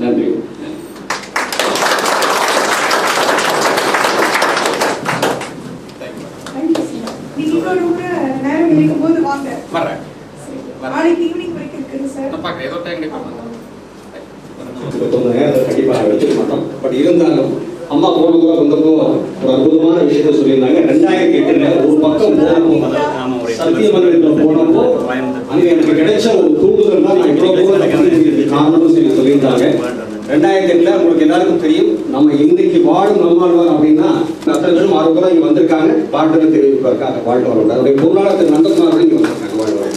நன்றி. கண்டிப்பாக வச்சுக்க மாட்டோம். பட் இருந்தாலும் அம்மா போன கூட வந்தப்போ ஒரு அற்புதமான விஷயத்த சொல்லியிருந்தாங்க. ரெண்டாயிரத்தி எட்டுல ஒரு பக்கம் போனப்போ சத்தியமங்கலத்துல போனப்போ அங்க எனக்கு கிடைச்ச ஒரு தூண்டுதல் தான் நான் இவ்வளவு தூரம் காரணம்னு சொல்லி சொல்லியிருந்தாங்க. ரெண்டாயிரத்தி எட்டுல உங்களுக்கு எல்லாருக்கும் தெரியும் நம்ம இன்னைக்கு வாழும் நம்மாழ்வார் அப்படின்னா அத்தனை பேரும் ஆறு பேரும் இங்க வந்திருக்காங்க. பாட்டுன்னு தெரிவிப்பதற்காக வாழ்க்கை அவருடைய பொருளாளர் நந்தகுமார் இங்க வந்திருக்காங்க வாழ்வார்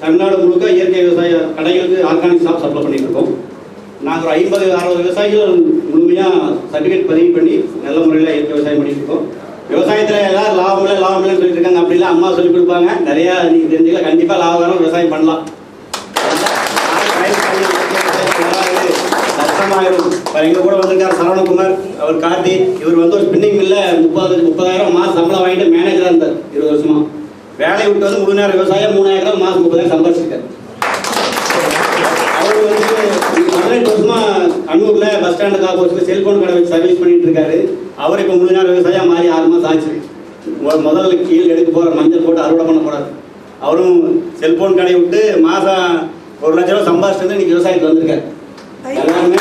தமிழ்நாடு முழுக்க இயற்கை விவசாய கடைகளுக்கு ஆர்கானிக் ஷாப் சப்ளை பண்ணிட்டு இருக்கோம் நாங்கள் ஒரு ஐம்பது அறுபது விவசாயிகள் முழுமையாக சர்டிஃபிகேட் பதிவு பண்ணி நல்ல முறையில் இயற்கை விவசாயம் பண்ணிட்டு இருக்கோம் விவசாயத்தில் எல்லாம் லாபம் இல்லை லாபம் இல்லைன்னு சொல்லிட்டு இருக்காங்க. அப்படிலாம் அம்மா சொல்லி கொடுப்பாங்க. நிறையா நீங்கள் தெரிஞ்சுக்கலாம். கண்டிப்பாக லாபகரம் விவசாயம் பண்ணலாம். எங்க கூட வந்திருக்கார் சரவணகுமார் அவர் கார்த்தி இவர் வந்து ஒரு ஸ்பின்னிங் மில்ல முப்பது முப்பதாயிரம் மாசம் சம்பளம் வாங்கிட்டு மேனேஜரா இருந்தார். இருபது வருஷமா. வேலையை விட்டு வந்து முழு நேரம் விவசாயம் மூணாயிரம் மாசம் முப்பதாயிரம் சம்பாதிச்சிருக்காரு அவர் வந்து பதினெட்டு வருஷமா அன்னூர்ல பஸ் ஸ்டாண்டு ஆப்போசிட்ல செல்போன் கடை வச்சு சர்வீஸ் பண்ணிட்டு இருக்காரு. அவர் இப்போ முழு நேரம் விவசாயம் மாறி ஆறு மாசம் ஆச்சு. முதல்ல கீழ் எடுக்க போற மஞ்சள் போட்டு அறுவடை பண்ண அவரும் செல்போன் கடையை விட்டு மாசம் ஒரு லட்ச ரூபா சம்பாதிச்சு இன்னைக்கு விவசாயத்துக்கு வந்திருக்காரு. எல்லாருமே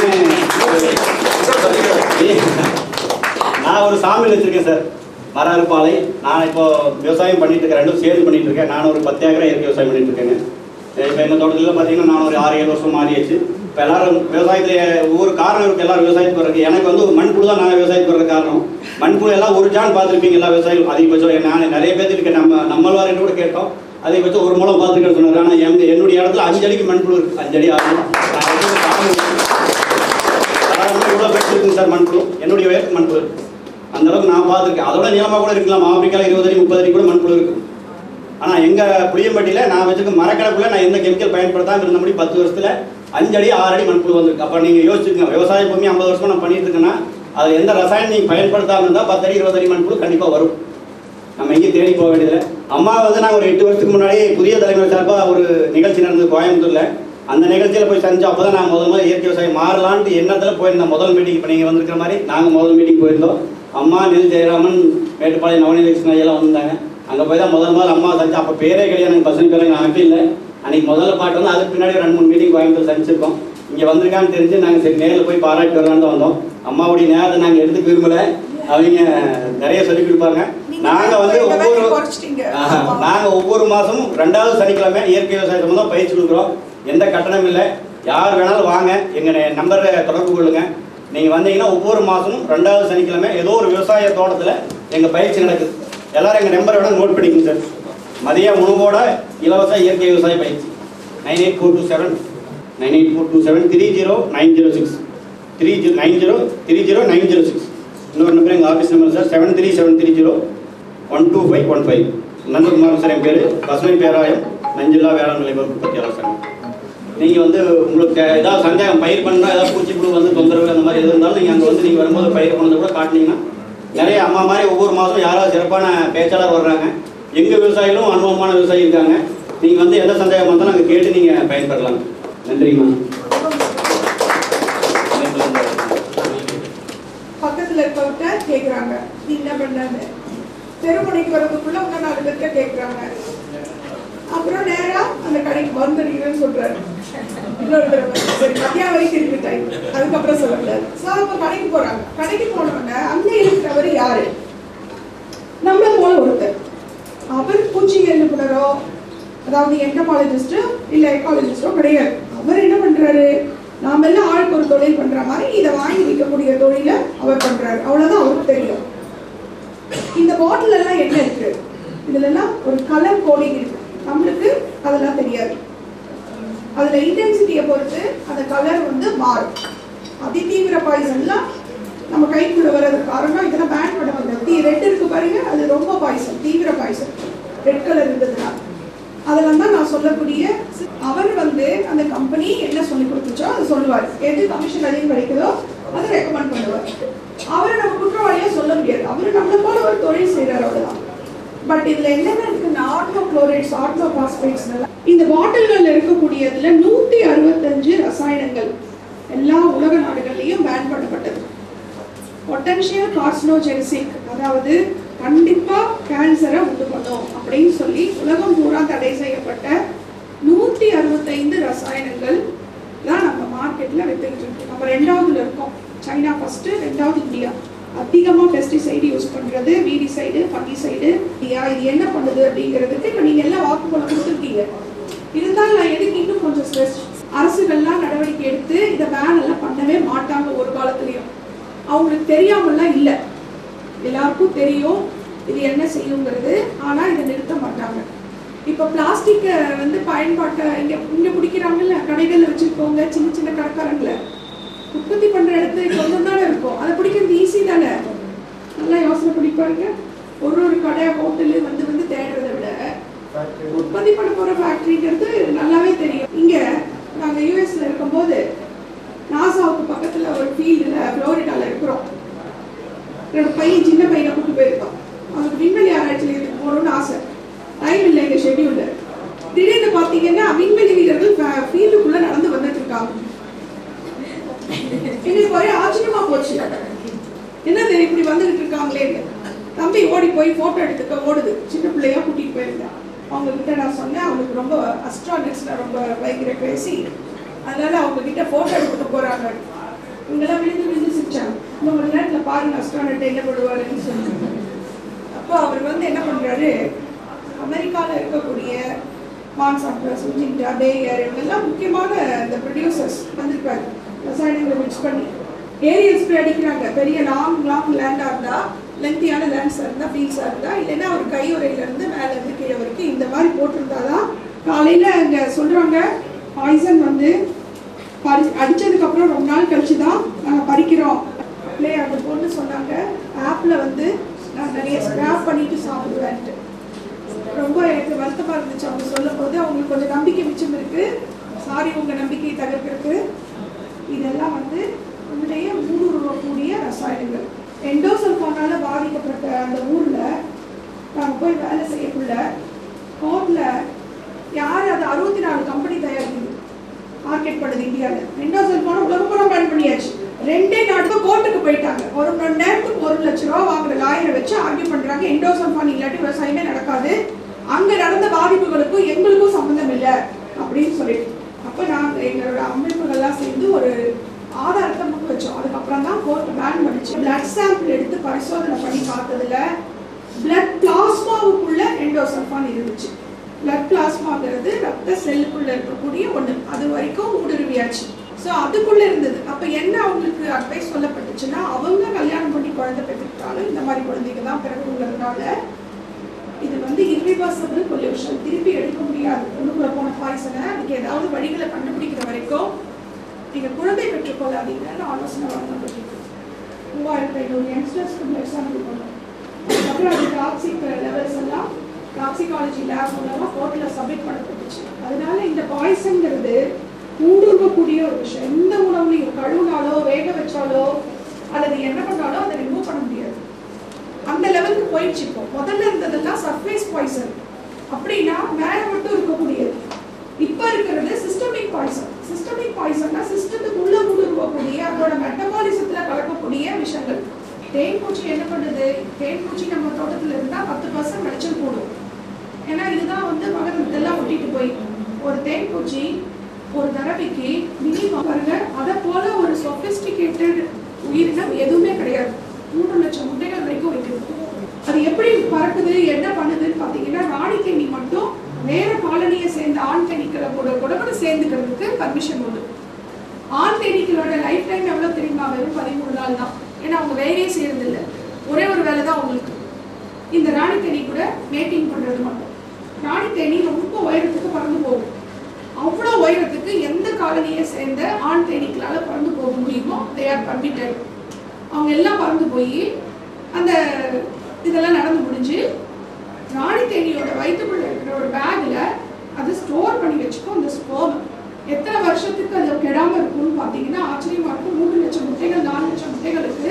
நான் ஒரு சாமியில் வச்சிருக்கேன் சார். மர அறுப்பாலை நான் இப்போ விவசாயம் பண்ணிட்டு இருக்கேன் ரெண்டும் சேர்ந்து பண்ணிட்டு இருக்கேன். நான் ஒரு பத்து ஏக்கரா இயற்கை விவசாயம் பண்ணிட்டு இருக்கேங்க. இப்போ எங்கள் தோட்டத்தில் பார்த்தீங்கன்னா நான் ஒரு ஆறு ஏழு வருஷம் மாறியாச்சு. இப்போ எல்லாரும் விவசாயத்தில் ஒவ்வொரு காரணம் இருக்கு எல்லாரும் விவசாயத்துக்கு வர்றதுக்கு எனக்கு வந்து ஒரு மண்புழு தான் நான் விவசாயத்துக்கு வர்றது காரணம். மண்புழு எல்லாம் ஒரு ஜான் பார்த்துருப்பீங்க எல்லா விவசாயிகள் அதிகபட்சம் நான் நிறைய பேர்த்துக்கு நம்ம நம்மள்வாரின்னு கூட கேட்டோம். அதிகபட்சம் ஒரு மூலம் பார்த்துருக்கேன்னு சொன்னார். ஆனால் எங்க என்னுடைய இடத்துல அஞ்சடிக்கு மண்புழு இருக்கு. அஞ்சடி ஆகும். நான் வந்து இருக்குங்க சார் மண்புழு என்னுடைய உயரத்துக்கு மண்புழு அந்த அளவுக்கு நான் பார்த்துருக்கேன். அதோட நீளமாக கூட இருக்கலாம். ஆப்பிரிக்கால இருபது அடி முப்பது அடி கூட மண்புழு இருக்கும். ஆனால் எங்கள் புளியம்பட்டியில் நான் வச்சிருக்க மரக்கடப்புல நான் எந்த கெமிக்கல் பயன்படுத்தாமல் இருந்த முடி பத்து வருஷத்தில் அஞ்சு அடி ஆறு அடி மண்புழு வந்திருக்கு. அப்போ நீங்கள் யோசிச்சுக்கோங்க. விவசாய பூமி ஐம்பது வருஷமாக நான் பண்ணிட்டு இருக்கேன்னா அது எந்த ரசாயனம் நீங்கள் பயன்படுத்தாமல் இருந்தால் பத்து அடி இருபது அடி மண்புழு கண்டிப்பாக வரும். நம்ம எங்கேயும் தேடி போக வேண்டியதில்லை. அம்மா வந்து நாங்கள் ஒரு எட்டு வருஷத்துக்கு முன்னாடி புதிய தலைமுறை சார்பாக ஒரு நிகழ்ச்சி நடந்தது கோயம்புத்தூரில். அந்த நிகழ்ச்சியில் போய் செஞ்சோம் அப்போ தான் நான் முதல் முதல் இயற்கை விவசாயம் மாறலான்ட்டு எண்ணத்தில் போயிருந்தேன். முதல் மீட்டிங் இப்போ நீங்கள் வந்திருக்கிற மாதிரி நாங்கள் முதல் மீட்டிங் போயிருந்தோம். அம்மா நெல் ஜெயராமன் மேட்டுப்பாளையம் நவநீத கிருஷ்ணன் ஐயெல்லாம் வந்தாங்க அங்கே போய் தான் முதல் முதல்ல அம்மா செஞ்சோம் அப்போ பேரே கிடையாது எனக்கு பசங்க பேரே நான் இல்லை. அன்னைக்கு முதல்ல பாட்டு வந்து அதுக்கு பின்னாடி ரெண்டு மூணு மீட்டிங் கோயம்புத்தூர் சந்திச்சிருக்கோம். இங்கே வந்திருக்கான்னு தெரிஞ்சு நாங்கள் சரி நேரில் போய் பாராட்டி வரலான்னு தான் வந்தோம். அம்மாவுடைய நேரத்தை நாங்கள் எடுத்துக்க விரும்பல. அவங்க நிறைய சொல்லிக் கொடுப்பாங்க. நாங்க வந்து ஒவ்வொரு குறைச்சிட்டீங்க. ஆஹா, நாங்க ஒவ்வொரு மாசமும் ரெண்டாவது சனிக்கிழமை இயற்கை விவசாய சம்பந்தம் பயிற்சி கொடுக்குறோம். எந்த கட்டணம் இல்லை. யார் வேணாலும் வாங்க. எங்க நம்பரை தொடர்பு கொள்ளுங்க. நீங்கள் வந்தீங்கன்னா ஒவ்வொரு மாதமும் ரெண்டாவது சனிக்கிழமை ஏதோ ஒரு விவசாய தோட்டத்தில் எங்கள் பயிற்சி நடக்குது. எல்லாரும் எங்கள் நம்பரை நோட் பண்ணிக்கோங்க சார் மதிய உணவோட இலவச இயற்கை விவசாய பயிற்சி. Nine eight four two seven nine eight four two seven three zero nine zero six three zero nine zero three zero nine zero six இன்னொரு நம்பர் எங்கள் office number sir seven three seven three zero one two five one five Nandakumar sir என் பேர். பசுமை பேராயம் நஞ்சில்லா வேளாண் விளைவு பற்றியாளர் sir நீங்கள் வந்து உங்களுக்கு ஏதாவது சந்தேகம் பயிர் பண்ணுறா ஏதாவது பூச்சிப்புழு வந்து தொந்தரவு அந்த மாதிரி எது இருந்தாலும் நீங்கள் அங்கே வந்து நீங்கள் வரும்போது பயிர் பண்ணதை கூட காட்டினீங்கன்னா நிறைய அம்மா மாதிரி ஒவ்வொரு மாதம் யாராவது சிறப்பான பேச்சாளர் வர்றாங்க. எங்கள் விவசாயிகளும் அனுபவமான விவசாயி இருக்காங்க. நீங்கள் வந்து எந்த சந்தேகம் வந்தாலும் நாங்கள் கேட்டு நீங்கள் பயன்பெறலாம். நன்றிங்கம்மா பக்கத்துல இருக்கவர்கிட்ட கேக்குறாங்க. நீ என்ன பண்ணாங்க தெருமுனைக்கு வரதுக்குள்ள உங்க நாலு பேர்கிட்ட கேக்குறாங்க. அப்புறம் நேரா அந்த கடைக்கு வந்துடுறீங்கன்னு சொல்றாரு. இன்னொரு தடவை. சரி மத்தியானம் வரைக்கும் இருக்கு டைம் அதுக்கப்புறம் சொல்லக்கூடாது ஸோ அவங்க கடைக்கு போறாங்க. கடைக்கு போனவங்க அங்க இருக்கிறவர் யாரு? நம்மள போல ஒருத்தர். அவர் பூச்சிகள் நிபுணரோ அதாவது என்டமாலஜிஸ்டோ இல்ல எக்காலஜிஸ்டோ கிடையாது. அவர் என்ன பண்றாரு? நாம எல்லாம் ஆளுக்கு ஒரு தொழில் பண்ற மாதிரி இதை வாங்கி விற்கக்கூடிய தொழிலை அவர் பண்றாரு. அவ்வளவுதான் அவருக்கு தெரியும். இந்த பாட்டில் எல்லாம் என்ன இருக்கு? இதுல எல்லாம் ஒரு கலர் கோடிங் இருக்கு. நம்மளுக்கு அதெல்லாம் தெரியாது. அதுல இன்டென்சிட்டியை பொறுத்து அந்த கலர் வந்து மாறும். அதிதீவிர பாய்சன்லாம் நம்ம கைக்குள்ள வர்றது காரணம் இதெல்லாம் பேன் பண்ண வந்தது ரெட் இருக்கு பாருங்க அது ரொம்ப பாய்சன் தீவிர பாய்சன் ரெட் கலர் இருந்ததுன்னா. அதெல்லாம் தான் நான் சொல்லக்கூடிய அவர் வந்து அந்த கம்பெனி என்ன சொல்லி கொடுத்துச்சோ அதை சொல்லுவார். எது கமிஷன் அதிகம் கிடைக்குதோ அதை ரெக்கமெண்ட் பண்ணுவார். அவரை நம்ம குற்றவாளியா சொல்ல முடியாது. அவர் நம்மளை போல ஒரு தொழில் செய்கிறார் அவ்வளோதான் பட் இதுல என்னென்ன இருக்குன்னா ஆர்டோ குளோரைட்ஸ் ஆர்டோ பாஸ்பேட்ஸ் இந்த பாட்டில்கள் இருக்கக்கூடியதுல நூத்தி அறுபத்தஞ்சு ரசாயனங்கள் எல்லா உலக நாடுகள்லயும் பேன் பண்ணப்பட்டது. பொட்டன்ஷியல் கார்சினோஜெனிசிக் அதாவது கண்டிப்பா கேன்சரை உண்டு பண்ணும் அப்படின்னு சொல்லி உலகம் பூரா தடை செய்யப்பட்ட நூத்தி அறுபத்தைந்து ரசாயனங்கள் தான் நம்ம மார்க்கெட்ல வித்துக்கிட்டு இருக்கோம் நம்ம ரெண்டாவதுல இருக்கோம். சைனா ஃபர்ஸ்ட் ரெண்டாவது இந்தியா. அதிகமாக பெஸ்டிசைடு யூஸ் பண்ணுறது வீடிசைடு ஃபங்கிசைடு இது என்ன பண்ணுது அப்படிங்கிறதுக்கு இப்போ நீங்கள் எல்லாம் வாக்குமூலம் கொடுத்துருக்கீங்க. இருந்தாலும் நான் எதுக்கு இன்னும் கொஞ்சம் ஸ்ட்ரெஸ் அரசுகள்லாம் நடவடிக்கை எடுத்து இதை பேன் எல்லாம் பண்ணவே மாட்டாங்க ஒரு காலத்துலேயும். அவங்களுக்கு தெரியாமலாம் இல்லை. எல்லாருக்கும் தெரியும் இது என்ன செய்யுங்கிறது. ஆனால் இதை நிறுத்த மாட்டாங்க. இப்போ பிளாஸ்டிக்கை வந்து பயன்பாட்டை இங்கே இங்கே பிடிக்கிறாங்கல்ல கடைகளில் வச்சுருக்கவங்க சின்ன சின்ன கடைக்காரங்களை. உற்பத்தி பண்ற இடத்துல கொஞ்சம் தானே இருக்கும். அதை பிடிக்கிறது ஈஸி தானே? நல்லா யோசனை பண்ணி பாருங்க. ஒரு ஒரு கடை ஹோட்டலு வந்து வந்து தேடுறதை விட உற்பத்தி பண்ண போற ஃபேக்டரிங்கிறது நல்லாவே தெரியும். இங்க நாங்க யூஎஸ்ல இருக்கும்போது நாசாவுக்கு பக்கத்துல ஒரு ஃபீல்டுல புளோரிடால இருக்கிறோம். என்னோட பையன் சின்ன பையனை கூட்டு போயிருக்கோம் அவனுக்கு விண்வெளி ஆராய்ச்சியில் போகணும்னு ஆசை. டைம் இல்லை எங்க ஷெட்யூல்ல திடீர்னு பாத்தீங்கன்னா விண்வெளி வீரர்கள் ஃபீல்டுக்குள்ள நடந்து வந்துட்டு இருக்காங்க. எனக்கு ஒரே ஆச்சரியமா போச்சு. என்ன இப்படி வந்துகிட்டு இருக்காங்களே? தம்பி ஓடி போய் போட்டோ எடுத்துக்க ஓடுது. சின்ன பிள்ளையா கூட்டிட்டு போயிருந்தேன் அவங்க கிட்ட நான் சொன்னேன் அவங்களுக்கு ரொம்ப அஸ்ட்ரானட்ஸ்ல ரொம்ப பயங்கர பேசி அதனால அவங்க கிட்ட போட்டோ எடுத்துட்டு போறாங்க. இங்கெல்லாம் விழுந்து விழுந்து சிரிச்சாங்க. இன்னும் ஒரு நேரத்துல பாருங்க அஸ்ட்ரானட் என்ன பண்ணுவாருன்னு சொன்னாங்க அப்போ அவர் வந்து என்ன பண்றாரு? அமெரிக்கால இருக்கக்கூடிய மான்சாப்டா சுஜிண்டா டேயர் இவங்கெல்லாம் முக்கியமான இந்த ப்ரொடியூசர்ஸ் வந்திருக்காரு. ரசாயனங்களை மிக்ஸ் பண்ணி ஏரியல் ஸ்ப்ரே அடிக்கிறாங்க. பெரிய லாங் லாங் லேண்டாக இருந்தால் லென்த்தியான லேண்ட்ஸாக இருந்தால் ஃபீல்ஸாக இருந்தால் இல்லைன்னா ஒரு கையுறையிலேருந்து மேலேருந்து இருந்து கீழே வரைக்கும் இந்த மாதிரி போட்டிருந்தா தான் காலையில் அங்கே சொல்கிறாங்க பாய்சன் வந்து பறி அடித்ததுக்கப்புறம் ரொம்ப நாள் கழிச்சு தான் நாங்கள் பறிக்கிறோம். அப்படியே அந்த பொண்ணு சொன்னாங்க. ஆப்பில் வந்து நான் நிறைய ஸ்க்ராப் பண்ணிட்டு சாப்பிடுவேன்ட்டு. ரொம்ப எனக்கு வருத்தமாக இருந்துச்சு. அவங்க சொல்லும் போது அவங்களுக்கு கொஞ்சம் நம்பிக்கை மிச்சம் இருக்குது சாரி உங்கள் நம்பிக்கையை தகர்க்கிறதுக்கு. இதெல்லாம் வந்து உண்மையிலேயே ஊடுருவக்கூடிய ரசாயனங்கள். எண்டோசல்ஃபானால பாதிக்கப்பட்ட அந்த ஊரில் நாங்கள் போய் வேலை செய்யக்குள்ள கோர்ட்டில் யார் அது அறுபத்தி நாலு கம்பெனி தயாரிக்குது? மார்க்கெட் பண்ணுது இந்தியாவில் எண்டோசல்ஃபான உலகம் பூரா பயன் பண்ணியாச்சு. ரெண்டே நாட்டுக்கு கோர்ட்டுக்கு போயிட்டாங்க. ஒரு மணி நேரத்துக்கு ஒரு லட்ச ரூபா வாங்குற லாயரை வச்சு ஆர்கியூ பண்ணுறாங்க எண்டோசல்ஃபான் இல்லாட்டி விவசாயமே நடக்காது. அங்கே நடந்த பாதிப்புகளுக்கும் எங்களுக்கும் சம்மந்தம் இல்லை அப்படின்னு சொல்லிட்டு. அப்போ நாங்கள் எங்களோட அமைப்புகள்லாம் சேர்ந்து ஒரு ஆதாரத்தை முன் வச்சோம். அதுக்கப்புறம் தான் கோர்ட் பேன் பண்ணிச்சு பிளட் சாம்பிள் எடுத்து பரிசோதனை பண்ணி பார்த்ததுல பிளட் பிளாஸ்மாவுக்குள்ள எண்டோசல்ஃபான் இருந்துச்சு. பிளட் பிளாஸ்மாங்கிறது ரத்த செல்லுக்குள்ள இருக்கக்கூடிய ஒன்று அது வரைக்கும் ஊடுருவியாச்சு. ஸோ அதுக்குள்ள இருந்தது. அப்போ என்ன அவங்களுக்கு அட்வைஸ் சொல்லப்பட்டுச்சுன்னா அவங்க கல்யாணம் பண்ணி குழந்தை பெற்றுக்கிட்டாலும் இந்த மாதிரி குழந்தைங்க தான் பிறகுங்கிறதுனால உள்ளதுனால வந்து irreversible பொல்யூஷன் திருப்பி எடுக்க முடியாது. உள்ளுக்குள்ள போன பாய்சனை அதுக்கு ஏதாவது வழிகளை கண்டுபிடிக்கிற வரைக்கும் நீங்கள் குழந்தை பெற்றுக்கொள்ளாதீங்கன்னு ஆலோசனை வழங்கப்பட்டிருக்கு. மூவாயிரத்தி ஐநூறு யங்ஸ்டர்ஸ்க்கு பிளட் சாம்பிள் பண்ணோம் அதுக்கப்புறம் அது டாக்ஸிக் லெவல்ஸ் எல்லாம் டாக்ஸிகாலஜி லேப் மூலமாக கோர்ட்டில் சப்மிட் பண்ணப்பட்டுச்சு. அதனால இந்த பாய்சன்ங்கிறது ஊடுருவக்கூடிய ஒரு விஷயம். எந்த உணவுலையும் கழுவுனாலும் வேக வச்சாலோ அல்லது என்ன பண்ணாலோ அதை ரிமூவ் பண்ண முடியாது அந்த லெவலுக்கு போயிடுச்சு இப்போ முதல்ல பாய்சன் அப்படின்னா வேற மட்டும் இருக்கக்கூடியது. இப்ப இருக்கிறது சிஸ்டமிக் பாய்சன் சிஸ்டமிக் பாய்சன்னா சிஸ்டத்துக்குள்ள ஊடுருவக்கூடிய அதோட மெட்டபாலிசத்துல கலக்கக்கூடிய விஷயங்கள். தேன் பூச்சி என்ன பண்ணுது? தேன் பூச்சி நம்ம தோட்டத்துல இருந்தா பத்து பர்சன்ட் விளைச்சல் போடும். ஏன்னா இதுதான் வந்து மகரந்தெல்லாம் ஒட்டிட்டு போய். ஒரு தேன் பூச்சி ஒரு தடவைக்கு மினிமம் பாருங்க. அதை போல ஒரு சொபிஸ்டிகேட்டட் உயிரினம் எதுவுமே கிடையாது. மூணு லட்சம் முட்டைகள் வரைக்கும் வைக்குது அது எப்படி பறக்குது என்ன பண்ணுதுன்னு பாத்தீங்கன்னா ராணி தேனி மட்டும் வேற காலனியை சேர்ந்த ஆண் தேனீக்களை கூட கூட சேர்ந்துக்கிறதுக்கு பர்மிஷன் உண்டு. ஆண் தேனீக்களோட லைஃப் டைம் எவ்வளோ தெரியுமா? வெறும் பதிமூணு நாள் தான். ஏன்னா அவங்க வேலையே செய்யறது ஒரே ஒரு வேலை தான் அவங்களுக்கு. இந்த ராணி தேனி கூட மேட்டிங் பண்றது மட்டும். ராணி தேனி ரொம்ப உயரத்துக்கு பறந்து போகும். அவ்வளோ உயரத்துக்கு எந்த காலனியை சேர்ந்த ஆண் தேனீக்களால பறந்து போக முடியுமோ தே ஆர் பர்மிட்டட் அவங்க எல்லாம் பறந்து போய் அந்த இதெல்லாம் நடந்து முடிஞ்சு ராணி தேனியோட வயிற்றுக்குள்ள இருக்கிற ஒரு பேக்ல அது ஸ்டோர் பண்ணி வச்சுக்கும் அந்த ஸ்போம் எத்தனை வருஷத்துக்கு அது கெடாம இருக்கும்னு பார்த்தீங்கன்னா ஆச்சரியமா இருக்கும். மூணு லட்சம் முட்டைகள் நாலு லட்சம் முட்டைகளுக்கு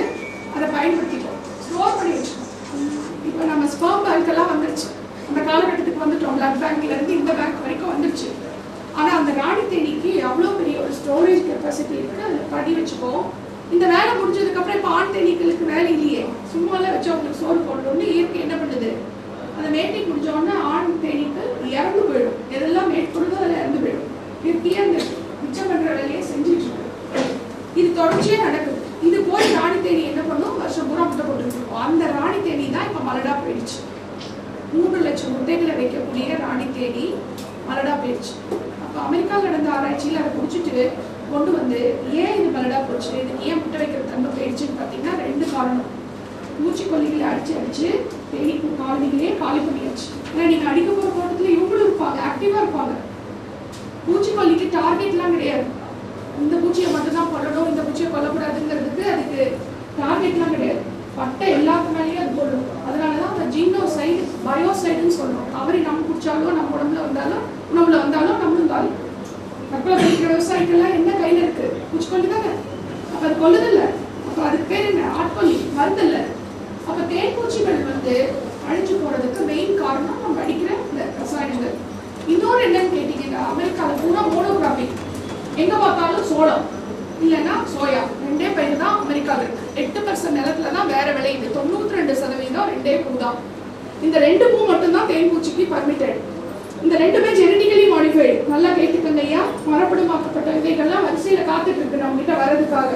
அதை பயன்படுத்திக்கும் ஸ்டோர் பண்ணி வச்சுக்கோம் இப்போ நம்ம ஸ்பேம் பேங்க் எல்லாம் வந்துருச்சு. அந்த காலகட்டத்துக்கு வந்துட்டோம் பிளட் பேங்க்ல இருந்து இந்த பேங்க் வரைக்கும் வந்துருச்சு. ஆனா அந்த ராணி தேனிக்கு எவ்வளோ பெரிய ஒரு ஸ்டோரேஜ் கெப்பாசிட்டி இருக்கு. அதை பண்ணி வச்சுக்கோ இந்த வேலை முடிஞ்சதுக்கு அப்புறம் இப்போ ஆண் தேனீக்களுக்கு வேலை இல்லையே. சும்மாலாம் வச்சு அவங்களுக்கு சோறு போடணும்னு இயற்கை என்ன பண்ணுது? அந்த மேட்டை முடிஞ்சோடனே ஆண் தேனீக்கள் இறந்து போயிடும். எதெல்லாம் மேட் அதில் இறந்து போயிடும். இயற்கையே அந்த மிச்சம் பண்ற வேலையை செஞ்சுட்டு இருக்கு. இது தொடர்ச்சியா நடக்குது. இது போய் ராணி தேனி என்ன பண்ணும்? வருஷம் பூரா முட்டை போட்டுருக்கோம் அந்த ராணி தேனி தான் இப்ப மலடா போயிடுச்சு. மூன்று லட்சம் முட்டைகளை வைக்கக்கூடிய ராணி தேனி மலடா போயிடுச்சு. அப்ப அமெரிக்காவில் நடந்த ஆராய்ச்சியில் அதை குடிச்சிட்டு கொண்டு வந்து ஏன் இது பலடா போச்சு? இதுக்கு ஏன் முட்டை வைக்கிற தன்மை போயிடுச்சுன்னு பார்த்தீங்கன்னா ரெண்டு காரணம். பூச்சிக்கொல்லிகளை அடிச்சு அடிச்சு தேனி காலனிகளே காலி பண்ணியாச்சு. ஏன்னா நீங்க அடிக்க போற தோட்டத்துல இவங்களும் இருப்பாங்க ஆக்டிவா இருப்பாங்க. பூச்சிக்கொல்லிக்கு டார்கெட்லாம் கிடையாது. இந்த பூச்சியை மட்டும்தான் கொல்லணும் இந்த பூச்சியை கொல்லக்கூடாதுங்கிறதுக்கு அதுக்கு டார்கெட்லாம் கிடையாது. பட்டை எல்லாத்து மேலேயும் அது போடணும். அதனால தான் அந்த ஜீனோசைடு பயோசைடுன்னு சொல்றோம். அவரை நம்ம குடிச்சாலும் நம்ம உடம்புல வந்தாலும் உணவுல வந்தாலும் நம்மளும் காலி. தற்கொலை பண்ணிக்கிற விவசாயிகள்லாம் என்ன கையில் இருக்கு? பூச்சிக்கொல்லி தானே அப்போ அது கொல்லுதில்ல அப்போ அதுக்கு பேர் என்ன? ஆட்கொல்லி மருந்தில்ல. அப்போ தேன்பூச்சிகள் வந்து அழிஞ்சு போறதுக்கு மெயின் காரணம் நம்ம அடிக்கிற இந்த ரசாயனங்கள். இன்னொரு என்னன்னு கேட்டீங்கன்னா அமெரிக்காவில் பூரா மோனோகிராபிக் எங்க பார்த்தாலும் சோளம். இல்லைன்னா சோயா ரெண்டே பயிர் தான் அமெரிக்காவில் இருக்கு. எட்டு பர்சன்ட் நிலத்துல தான் வேற விளையுது. தொண்ணூத்தி ரெண்டு சதவீதம் ரெண்டே பூ தான். இந்த ரெண்டு பூ மட்டும்தான் தேன்பூச்சிக்கு பர்மிட்டட் இந்த ரெண்டுமே ஜெனடிக்கலி மாடிஃபைடு நல்லா கேட்டுக்கங்க ஐயா. மரபணுமாக்கப்பட்ட விதைகள்லாம் வரிசையில காத்துட்டு இருக்கு. நம்ம கிட்ட வர்றதுக்காக.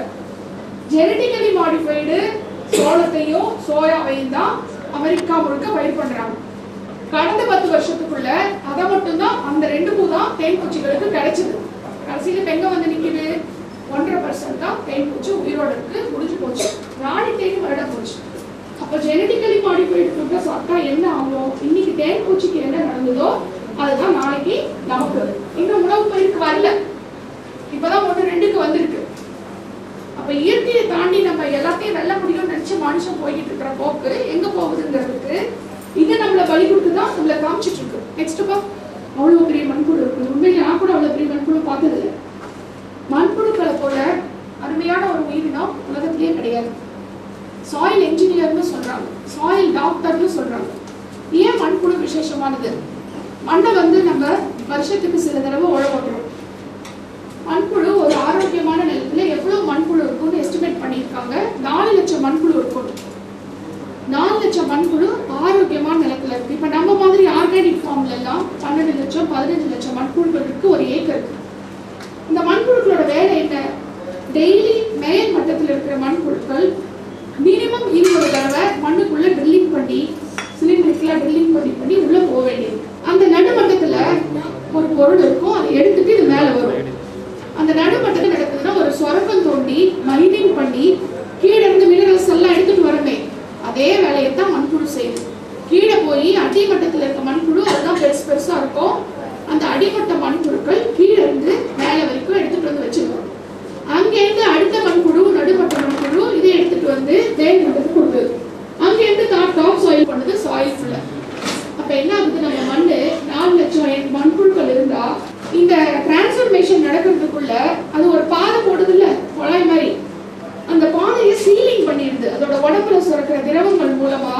ஜெனடிக்கலி மாடிஃபைடு சோளத்தையும் சோயாவையும் தான் அமெரிக்கா முழுக்க பயிர் பண்றாங்க. கடந்த பத்து வருஷத்துக்குள்ள அதை மட்டும்தான் அந்த ரெண்டு பூ தான் தேன்பூச்சிகளுக்கு கிடைச்சது. கடைசியில இப்ப எங்க வந்து நிக்குது? ஒன்றரை பர்சன்ட் தான் தேன்பூச்சி உயிரோட இருக்கு முடிஞ்சு போச்சு. ராணி தேன் வருட போச்சு. அப்போ ஜெனடிக்கலி மாடிஃபைடு ஃபுட்டை சாப்பிட்டா என்ன ஆகும்? இன்னைக்கு தேன்பூச்சிக்கு என்ன நடந்ததோ அதுதான் நாளைக்கு நமக்கு இன்னும் உணவு பயிருக்கு வரல. இப்பதான் ஒன்று ரெண்டுக்கு வந்திருக்கு. அப்ப இயற்கையை தாண்டி நம்ம எல்லாத்தையும் வெல்ல முடியும்னு நினைச்சு மனுஷன் போய்கிட்டு இருக்கிற போக்கு எங்க போகுதுங்கிறதுக்கு இது நம்மள பலி கொடுத்து தான் நம்மள காமிச்சிட்டு இருக்கு. நெக்ஸ்ட் பா அவ்வளவு பெரிய மண்புழு இருக்கு உண்மையில நான் கூட அவ்வளவு பெரிய மண்புழு பார்த்தது இல்லை மண்புழுக்களை போல அருமையான ஒரு உயிரினம் உலகத்திலேயே கிடையாது. சாயில் என்ஜினியர்னு சொல்றாங்க. சாயில் டாக்டர்னு சொல்றாங்க. ஏன் மண்புழு விசேஷமானது? மண்ணை வந்து நம்ம வருஷத்துக்கு சில தடவை உழவு ஓட்டுறோம் மண்புழு ஒரு ஆரோக்கியமான நிலத்துல எவ்வளவு மண்புழு இருக்கும்னு எஸ்டிமேட் பண்ணியிருக்காங்க. நாலு லட்சம் மண்புழு இருக்கும். நாலு லட்சம் மண்புழு ஆரோக்கியமான நிலத்துல இருக்கு. இப்ப நம்ம மாதிரி ஆர்கானிக் ஃபார்ம்ல எல்லாம் பன்னெண்டு லட்சம் பதினஞ்சு லட்சம் மண்புழுக்கள் இருக்கு ஒரு ஏக்கருக்கு இந்த மண்புழுக்களோட வேலை என்ன? டெய்லி மேல் மட்டத்தில் இருக்கிற மண்புழு மினிமம் இருபது தடவை மண்ணுக்குள்ள ட்ரில்லிங் பண்ணி சிலிண்டருக்குள்ள ட்ரில்லிங் பண்ணி பண்ணி உள்ள போக வேண்டியது அந்த நடுமட்டத்துல ஒரு பொருள் இருக்கும் அதை எடுத்துட்டு இது மேல வரும் அந்த நடுமட்டத்தில் நடக்குதுன்னா ஒரு சுரங்கம் தோண்டி மைனிங் பண்ணி கீழே இருந்து மினரல்ஸ் எல்லாம் எடுத்துட்டு வரமே அதே வேலையை தான் மண்புழு செய்யுது கீழே போய் அடிமட்டத்தில் இருக்க மண்புழு அதுதான் பெருசு பெருசா இருக்கும் அந்த அடிமட்ட மண்புழுக்கள் கீழே இருந்து மேலே வரைக்கும் எடுத்துட்டு வந்து வச்சிருக்கோம் அங்கேருந்து அடுத்த மண்புழு நடுமட்ட மண்புழு இதை எடுத்துட்டு வந்து தேன் மட்டத்துக்கு கொடுக்குது அங்கேருந்து டாப் டாப் சாயில் பண்ணுது சாயில் ஃபுல்ல அப்ப என்ன ஆகுது நம்ம மண்ணு நாலு லட்சம் எண் மண்புழுக்கள் இருந்தா இந்த டிரான்ஸ்ஃபர்மேஷன் நடக்கிறதுக்குள்ள அது ஒரு பாதை போடுது இல்ல குழாய் மாதிரி அந்த பாதையை சீலிங் பண்ணிடுது அதோட உடம்புல சுரக்கிற திரவங்கள் மூலமா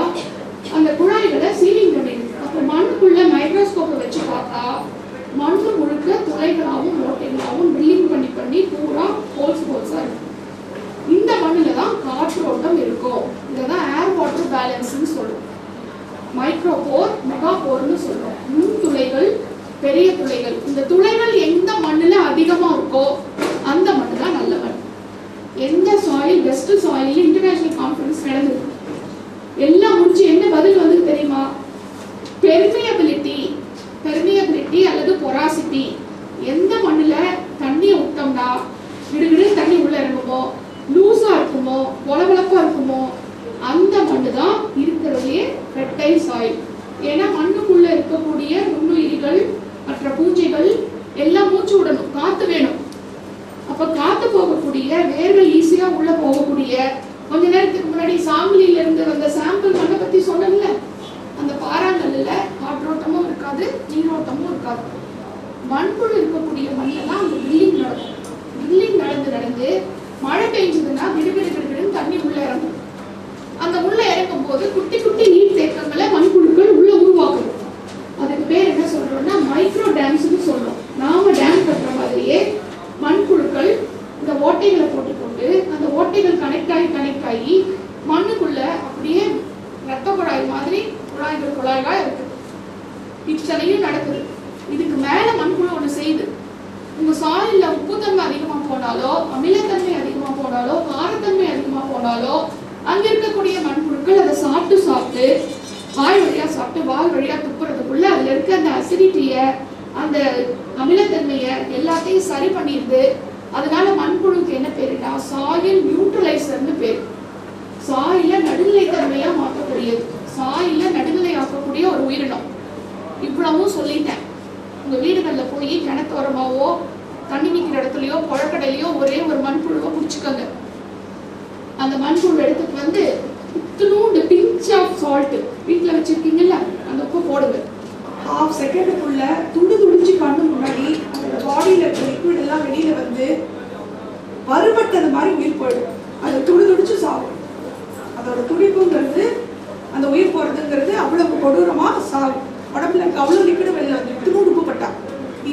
அந்த குழாய்களை சீலிங் பண்ணிடுது அப்ப மண்ணுக்குள்ள மைக்ரோஸ்கோப்பை வச்சு பார்த்தா மண்ணு முழுக்க துளைகளாகவும் ஓட்டைகளாகவும் ட்ரில்லிங் பண்ணி பண்ணி பூரா ஹோல்ஸ் ஹோல்ஸா இருக்கு இந்த மண்ணுல தான் காற்றோட்டம் இருக்கும் இதை தான் ஏர் வாட்டர் பேலன்ஸ்னு சொல்லுவோம் மைக்ரோ போர் மெகா போர்னு சொல்றோம் நுண் துளைகள் பெரிய துளைகள் இந்த துளைகள் எந்த மண்ணுல அதிகமா இருக்கோ அந்த மண்ணு தான் நல்ல மண் எந்த soil best soil international conference நடந்தது எல்லாம் முடிச்சு என்ன பதில் வந்து தெரியுமா பெர்மியபிலிட்டி தண்ணி உள்ள இருக்குமோ? லூஸா இருக்குமோ? வளவளப்பா இருக்குமோ? அந்த மண்ணு தான் இருக்கிறதுலே ஃபெர்டைல் சாயில் ஏன்னா மண்ணுக்குள்ள இருக்கக்கூடிய நுண்ணுயிரிகள் மற்ற பூஞ்சைகள் எல்லாம் மூச்சு விடணும் காத்து வேணும். அப்ப காத்து போகக்கூடிய வேர்கள் ஈஸியா உள்ள போகக்கூடிய கொஞ்ச நேரத்துக்கு முன்னாடி சாம்பிளில இருந்து வந்த சாம்பிள் மண்ணை பத்தி சொன்னல அந்த பாறாங்கல்ல காற்றோட்டமும் இருக்காது நீரோட்டமும் இருக்காது. மண்புழு இருக்கக்கூடிய மண்ணெல்லாம் அந்த பில்லிங் நடக்கும். ட்ரில்லிங் நடந்து நடந்து மழை பெஞ்சதுன்னா விடுவிடு தண்ணி உள்ள இறங்கும். அந்த உள்ள இறங்கும் போது குட்டி குட்டி நீர் தேக்கங்களை மண்புழுக்கள் உள்ள உருவாக்குது அதுக்கு பேர் என்ன சொல்றோம்னா மைக்ரோ டேம்ஸ்னு சொல்றோம் நாம டேம் கட்டுற மாதிரியே மண்புழுக்கள் இந்த ஓட்டைகளை போட்டுக்கொண்டு அந்த ஓட்டைகள் கனெக்ட் ஆகி கனெக்ட் ஆகி மண்ணுக்குள்ள அப்படியே ரத்த குழாய் மாதிரி குழாய்கள் குழாய்களா இருக்கு இத்தனையும் நடக்குது இதுக்கு மேல மண்புழு ஒண்ணு செய்யுது உங்க சாயில்ல உப்புத்தன்மை அதிகமா போனாலோ அமிலத்தன்மை அதிகமா போனாலோ காரத்தன்மை அதிகமா போனாலோ அங்க இருக்கக்கூடிய மண்புழுக்கள் அதை சாப்பிட்டு சாப்பிட்டு வாய் வழியா சாப்பிட்டு வாய் வழியா துப்புறதுக்குள்ள அதுல இருக்க அந்த அசிடிட்டிய அந்த அமிலத்தன்மைய எல்லாத்தையும் சரி பண்ணிடுது அதனால மண்புழுக்கு என்ன பேருன்னா சாயில் நியூட்ரலைசர்னு பேர் சாயில நடுநிலைத்தன்மையா மாற்றக்கூடியது சாயில நடுநிலை ஆக்கக்கூடிய ஒரு உயிரினம் இவ்வளவும் சொல்லிட்டேன். உங்கள் வீடுகளில் போய் கிணத்தோரமாவோ தண்ணி நிற்கிற இடத்துலையோ புழக்கடையிலயோ ஒரே ஒரு மண்புழுவை பிடிச்சிக்கோங்க அந்த மண்புழு எடுத்துட்டு வந்து இத்தினூண்டு பிஞ்ச் ஆஃப் சால்ட்டு வீட்டில் வச்சுருக்கீங்கல்ல அந்த உப்பு போடுங்க. ஹாஃப் செகண்டுக்குள்ள துண்டு துடிச்சு கண்ணு முன்னாடி அந்த பாடியில் இருக்க லிக்விட் எல்லாம் வெளியில் வந்து வறுபட்டது மாதிரி உயிர் போயிடும். அது துடு துடிச்சு சாகும். அதோட துடிப்புங்கிறது அந்த உயிர் போகிறதுங்கிறது அவ்வளவு கொடூரமாக சாகும். உடம்புல அவ்வளோ அவ்வளவு லிக்விட் வெளியில வந்து இவ்வளோ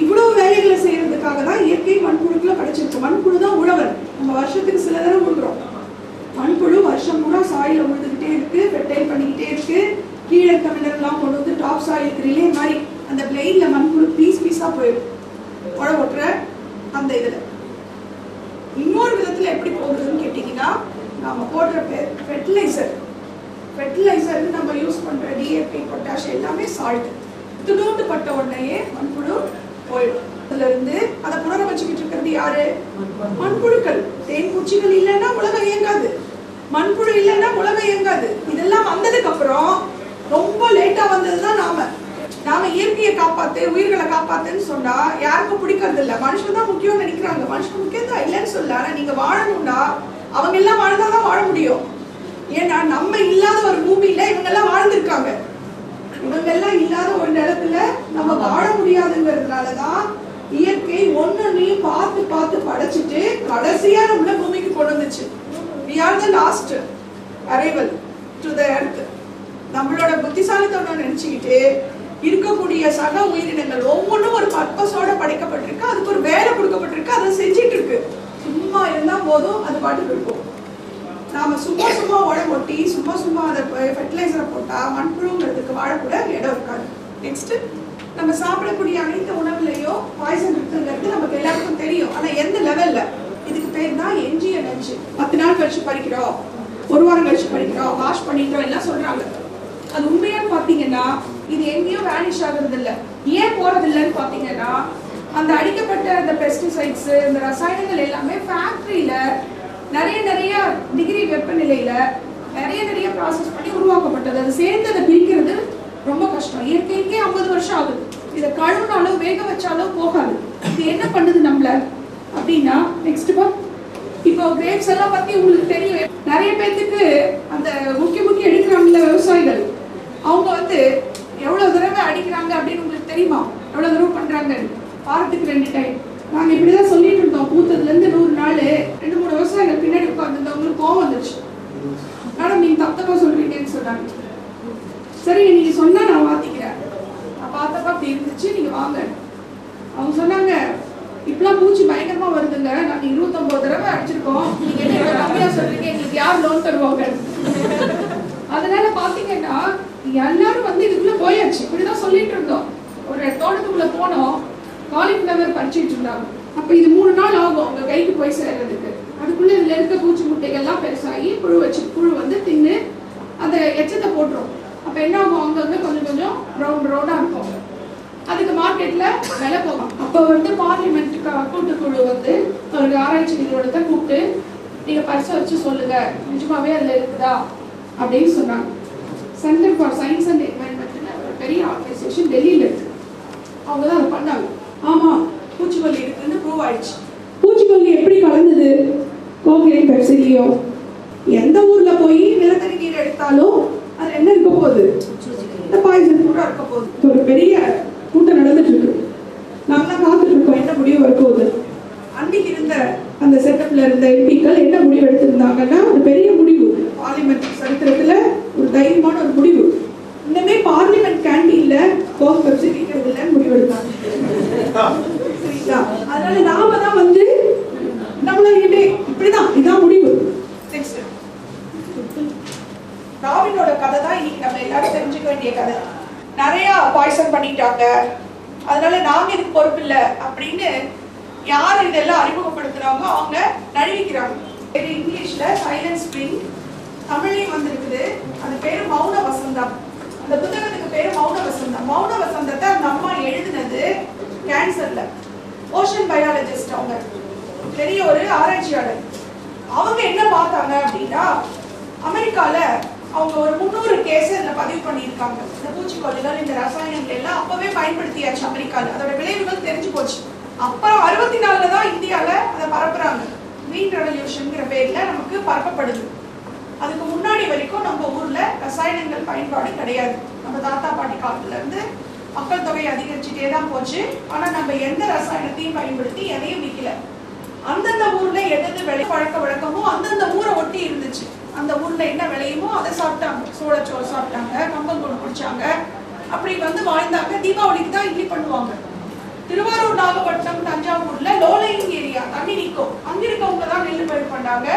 இவ்வளவு வேலைகளை செய்யறதுக்காக தான் இயற்கை மண்புழுக்களை படைச்சிருக்கு. மண்புழு தான் உழவர். நம்ம வருஷத்துக்கு சில தடவை உழுகிறோம். மண்புழு வருஷம் பூரா சாயில உழுதுகிட்டே இருக்கு ஃபெர்டைல் பண்ணிக்கிட்டே இருக்கு. கீழே இருக்க கொண்டு வந்து டாப் சாயிலுக்கு ரிலே மாதிரி அந்த பிளெயின்ல மண்புழு பீஸ் பீஸா போயிடும். உழ ஒட்டுற அந்த இதுல இன்னொரு விதத்துல எப்படி போகுதுன்னு கேட்டீங்கன்னா நாம போடுற ஃபெர்டிலைசர் ஃபெர்டிலைசர்னு நம்ம யூஸ் பண்ற டிஏபி பொட்டாஷ் எல்லாமே சால்ட் துணூண்டு பட்ட உடனேயே மண்புழு போயிடும் அதுல இருந்து அதை புனரமைச்சுக்கிட்டு இருக்கிறது யாரு? மண்புழுக்கள். தேன் பூச்சிகள் இல்லைன்னா உலகம் இயங்காது. மண்புழு இல்லைன்னா உலகம் இயங்காது. இதெல்லாம் வந்ததுக்கு அப்புறம் ரொம்ப லேட்டா வந்ததுதான் நாம. நாம இயற்கையை காப்பாத்து உயிர்களை காப்பாத்துன்னு சொன்னா யாருக்கும் பிடிக்கிறது இல்ல. மனுஷன் தான் முக்கியம்னு நினைக்கிறாங்க. மனுஷன் முக்கியம் தான் இல்லைன்னு சொல்ல ஆனா நீங்க வாழணும்னா அவங்க எல்லாம் வாழ்ந்தாதான் வாழ முடியும். ஏன்னா நம்ம இல்லாத ஒரு பூமியில இவங்க எல்லாம் வாழ்ந்திருக்காங்க. இவங்க எல்லாம் இல்லாத ஒரு நேரத்துல நம்ம வாழ முடியாதுங்கிறதுனாலதான் இயற்கை ஒன்னொன்னையும் பார்த்து பார்த்து படைச்சிட்டு கடைசியா நம்மள பூமிக்கு கொண்டு வந்துச்சு. We are த last நம்மளோட புத்திசாலித்தனம் நினைச்சுக்கிட்டு இருக்கக்கூடிய சக உயிரினங்கள் ஒவ்வொன்றும் ஒரு பர்பஸோட படைக்கப்பட்டிருக்கு. அதுக்கு ஒரு வேலை கொடுக்கப்பட்டிருக்கு. அதை செஞ்சிட்டு இருக்கு. சும்மா இருந்தா போதும் அது பாட்டுக்கு இருக்கும். நாம சும்மா சும்மா உரம் ஒட்டி சும்மா சும்மா அதை ஃபெர்டிலைசரை போட்டா மண்புழுங்கிறதுக்கு வாழக்கூட இடம் இருக்காது. நெக்ஸ்ட் நம்ம சாப்பிடக்கூடிய அனைத்து உணவுலையோ பாய்சன் இருக்குங்கிறது நமக்கு எல்லாருக்கும் தெரியும். ஆனா எந்த லெவல்ல இதுக்கு பேர் தான் எஞ்சிய நஞ்சு. பத்து நாள் கழிச்சு படிக்கிறோம் ஒரு வாரம் கழிச்சு படிக்கிறோம் வாஷ் பண்ணிக்கிறோம் எல்லாம் சொல்றாங்க. அது உண்மையான்னு பாத்தீங்கன்னா இது எங்கேயும் வேனிஷ் ஆகுறது இல்ல ஏன் போறது இல்லைன்னு பாத்தீங்கன்னா அந்த அடிக்கப்பட்ட அந்த பெஸ்டிசைட்ஸ் இந்த ரசாயனங்கள் எல்லாமே ஃபேக்டரியில நிறைய நிறைய டிகிரி வெப்பநிலையில நிறைய நிறைய ப்ராசஸ் பண்ணி உருவாக்கப்பட்டது. அது சேர்ந்து அதை பிரிக்கிறது ரொம்ப கஷ்டம். இயற்கைக்கே ஐம்பது வருஷம் ஆகுது. இதை கழுவுனாலும் வேக வச்சாலும் போகாது. இது என்ன பண்ணுது நம்மள? அப்படின்னா நெக்ஸ்ட் பா இப்போ கிரேப்ஸ் எல்லாம் பத்தி உங்களுக்கு தெரியும். நிறைய பேர்த்துக்கு அந்த முக்கிய முக்கிய எடுக்கிறாங்கல்ல விவசாயிகள். அவங்க வந்து எவ்வளவு தடவை அடிக்கிறாங்க? அப்படின்னு உங்களுக்கு தெரியுமா? எவ்வளவு தடவை பண்றாங்க வாரத்துக்கு ரெண்டு டைம் நாங்க இப்படிதான் சொல்லிட்டு இருந்தோம். பூத்ததுல இருந்து நூறு நாள் ரெண்டு மூணு விவசாயிகள் பின்னாடி உட்காந்துருந்தவங்களுக்கு கோவம் வந்துச்சு மேடம் நீங்க தப்பு சொல்றீங்கன்னு சொன்னாங்க சரி நீங்க சொன்னா நான் மாத்திக்கிறேன். நான் பார்த்தப்ப அப்படி இருந்துச்சு நீங்க வாங்க. அவங்க சொன்னாங்க இப்பெல்லாம் பூச்சி பயங்கரமா வருதுங்க. நாங்க இருபத்தொன்பது தடவை அடிச்சிருக்கோம். நீங்க என்ன கம்மியா சொல்றீங்க? எங்களுக்கு யார் லோன் தருவாங்க? அதனால பாத்தீங்கன்னா எல்லாரும் வந்து இதுக்குள்ள போயாச்சு. இப்படிதான் சொல்லிட்டு இருந்தோம். ஒரு தோட்டத்துக்குள்ள போனோம். காலிஃபிளவர் பறிச்சுட்டு இருந்தாங்க. அப்ப இது மூணு நாள் ஆகும். உங்க கைக்கு போய் சேர்றதுக்கு அதுக்குள்ள இதுல இருக்க பூச்சி முட்டைகள்லாம் பெருசாகி புழு வச்சு புழு வந்து தின்னு அந்த எச்சத்தை போட்டுரும் அப்ப என்ன ஆகும் அங்கங்க கொஞ்சம் கொஞ்சம் ரவுண்ட் ரவுண்டா இருக்கும் அதுக்கு மார்க்கெட்ல விலை போகும் அப்ப வந்து பார்லிமெண்ட் கூட்டுக்குழு வந்து ஒரு ஆராய்ச்சி நிறுவனத்தை கூப்பிட்டு நீங்க பரிசோதிச்சு சொல்லுங்க. நிஜமாவே அதுல இருக்குதா? அப்படின்னு சொன்னாங்க. சென்டர் ஃபார் சயின்ஸ் அண்ட் என்வைரன்மெண்ட்னு ஒரு பெரிய ஆர்கனைசேஷன் டெல்லியில இருக்கு. அவங்க தான் அதை பண்ணாங்க. ஆமா பூச்சிக்கொல்லி இருக்குன்னு ப்ரூவ் ஆயிடுச்சு. பூச்சிக்கொல்லி எப்படி கலந்தது? கோக்லேட் பெப்சிலியோ எந்த ஊர்ல போய் நிலத்தடி நீர் எடுத்தாலும் அது என்ன இருக்க போகுது? இந்த பாய்சன் கூட இருக்க போகுது. ஒரு பெரிய கூட்டம் நடந்துட்டு இருக்கு நாம தான் காத்துட்டு இருக்கோம் என்ன முடிவு வரப்போகுது அன்னைக்கு இருந்த அந்த செட்டப்ல இருந்த எம்பிக்கள் என்ன முடிவு எடுத்திருந்தாங்கன்னா ஒரு பெரிய முடிவு. பார்லிமெண்ட் சரித்திரத்துல ஒரு தைரியமான ஒரு முடிவு. இன்னுமே பார்லிமெண்ட் கேண்டீன்ல கோக் வச்சு விற்கிறது இல்லைன்னு முடிவு எடுத்தாங்க சரிங்களா? அதனால நாம தான் வந்து நம்மள இப்படிதான் இதான் முடிவு. நெக்ஸ்ட் ராபினோட கதை தான் இன்னைக்கு நம்ம எல்லாரும் தெரிஞ்சுக்க வேண்டிய கதை. நிறைய பாய்சன் பண்ணிட்டாங்க. அதனால நாங்க இதுக்கு பொறுப்பு இல்லை அப்படின்னு யார் இதெல்லாம் அறிமுகப்படுத்துறாங்க அவங்க நழுவிக்கிறாங்க இது இங்கிலீஷ்ல சைலன்ஸ் ஸ்ப்ரிங் தமிழ்லையும் வந்திருக்குது. அந்த பேரு மௌன வசந்தம். அந்த புத்தகத்துக்கு பேரு மௌன வசந்தம். மௌன வசந்தத்தை அந்த அம்மா எழுதினது கேன்சர்ல ஓஷன் பயாலஜிஸ்ட் அவங்க. பெரிய ஒரு ஆராய்ச்சியாளர். அவங்க என்ன பார்த்தாங்க அப்படின்னா அமெரிக்கால அவங்க ஒரு முந்நூறு கேஸ் இதுல பதிவு பண்ணியிருக்காங்க. இந்த பூச்சிக்கொல்லிகள் இந்த ரசாயனங்கள் எல்லாம் அப்பவே பயன்படுத்தியாச்சு அமெரிக்கால. அதோட விளைவுகள் தெரிஞ்சு போச்சு. அப்புறம் அறுபத்தி நாலுல தான் இந்தியால அதை பரப்புறாங்க. கிரீன் ரெவல்யூஷன்ங்கிற பேர்ல நமக்கு பரப்பப்படுது. அதுக்கு முன்னாடி வரைக்கும் நம்ம ஊர்ல ரசாயனங்கள் பயன்பாடு கிடையாது. நம்ம தாத்தா பாட்டி காலத்துல இருந்து மக்கள் தொகை அதிகரிச்சுட்டே தான் போச்சு. ஆனா நம்ம எந்த ரசாயனத்தையும் பயன்படுத்தி எதையும் விற்கல அந்தந்த ஊர்ல எந்தெந்த விளை பழக்க வழக்கமோ அந்தந்த ஊரை ஒட்டி இருந்துச்சு. அந்த ஊர்ல என்ன விளையுமோ அதை சாப்பிட்டாங்க. சோளச்சோறு சாப்பிட்டாங்க கம்பங்கூழ் குடிச்சாங்க. அப்படி வந்து வாழ்ந்தாங்க. தீபாவளிக்கு தான் இப்படி பண்ணுவாங்க. திருவாரூர் நாகப்பட்டினம் தஞ்சாவூர்ல லோலைங் ஏரியா. தண்ணி நிற்கும் அங்க இருக்கவங்க தான் நெல் பயிர் பண்ணாங்க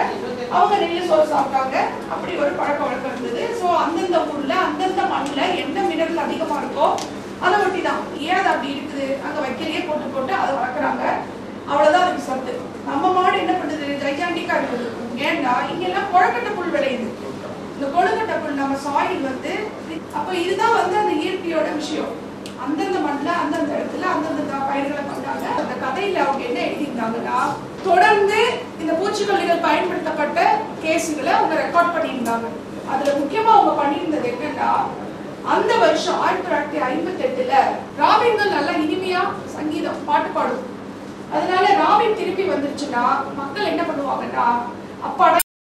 அவங்க நெல் சோறு சாப்பிட்டாங்க. அப்படி ஒரு பழக்க வழக்கம் இருந்தது. ஸோ அந்தந்த ஊர்ல அந்தந்த மண்ணுல என்ன மினரல் அதிகமா இருக்கோ அதை ஒட்டி தான் ஏன் அது அப்படி இருக்குது? அங்க வைக்கலையே போட்டு போட்டு அதை வளர்க்குறாங்க. அவ்வளவுதான் அதுக்கு சத்து. நம்ம மாடு என்ன பண்ணுது? ஜைஜாண்டிக்கா இருக்குது. ஏன்னா இங்கெல்லாம் கொழக்கட்டை புல் விளையுது. இந்த கொழுக்கட்டை புல் நம்ம சாயில் வந்து அப்ப இதுதான் வந்து அந்த இயற்கையோட விஷயம். அந்தந்த மண்ணில் அந்தந்த இடத்துல அந்தந்த பயிர்களை பண்ணாங்க அந்த கதையில அவங்க என்ன எழுதியிருந்தாங்கன்னா தொடர்ந்து இந்த பூச்சிக்கொல்லிகள் பயன்படுத்தப்பட்ட கேஸுகளை அவங்க ரெக்கார்ட் பண்ணியிருந்தாங்க. அதுல முக்கியமா அவங்க பண்ணியிருந்தது என்னன்னா அந்த வருஷம் ஆயிரத்தி தொள்ளாயிரத்தி ஐம்பத்தி எட்டுல ராபின்கள் நல்லா இனிமையா சங்கீதம் பாட்டு பாடும். அதனால ராபின் திருப்பி வந்துருச்சுன்னா மக்கள் என்ன பண்ணுவாங்கன்னா அப்பாடா